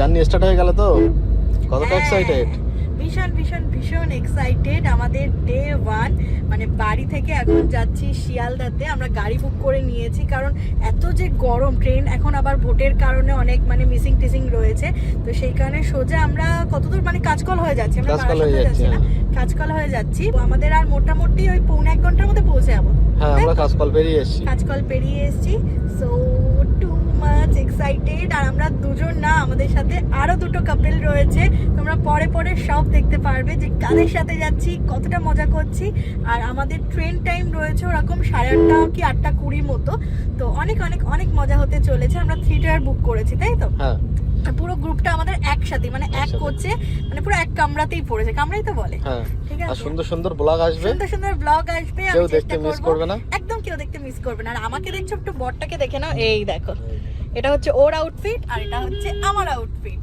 Journey start হয়ে গেল তো? কতটা হ্যাঁ, এক্সাইটেড ভীষণ ভীষণ ভীষণ এক্সাইটেড আমাদের ডে ওয়ান মানে বাড়ি থেকে এখন যাচ্ছি শিয়ালদাতে। আমরা গাড়ি বুক করে নিয়েছি কারণ এত যে গরম ট্রেন এখন আবার ভোটের কারণে অনেক মানে মিসিং টিসিং রয়েছে। তো সেই কারণে সোজা আমরা কতদূর মানে কাজকল হয়ে যাচ্ছি আমরা কাজকল হয়ে যাচ্ছি, না? কাজকল হয়ে যাচ্ছি। আমাদের আর মোটামুটি ওই পৌনে এক ঘণ্টার মধ্যে পৌঁছে যাব। হ্যাঁ আমরা কাজ কল বেরিয়ে এসেছি। কাজকল পেরিয়ে এসেছি। সো এক্সাইটেড আর আমরা দুজন না আমাদের সাথে আরও দুটো কাপেল রয়েছে। তোমরা পরে পরে সব দেখতে পারবে যে কাদের সাথে যাচ্ছি কতটা মজা করছি। আর আমাদের ট্রেন টাইম রয়েছে ওরকম সাড়ে আটটা কি আটটা কুড়ির মতো। তো অনেক অনেক অনেক মজা হতে চলেছে। আমরা থ্রি টায়ার বুক করেছি তাই তো? হ্যাঁ। পুরো গ্রুপটা আমাদের একসাথে মানে এক। করছে মানে পুরো এক কামরাতেই পড়েছে কামরাই তো বলে। হ্যাঁ। ঠিক আর আছে সুন্দর সুন্দর ব্লগ আসবে। সুন্দর সুন্দর ব্লগ আসবে কেউ দেখতে মিস করবে। না। একদম কেউ দেখতে মিস করবে না। আর আমাকে দেখছ একটু বরটাকে দেখে নাও। এই দেখো। এটা হচ্ছে ওর আউটফিট আর এটা হচ্ছে আমার আউটফিট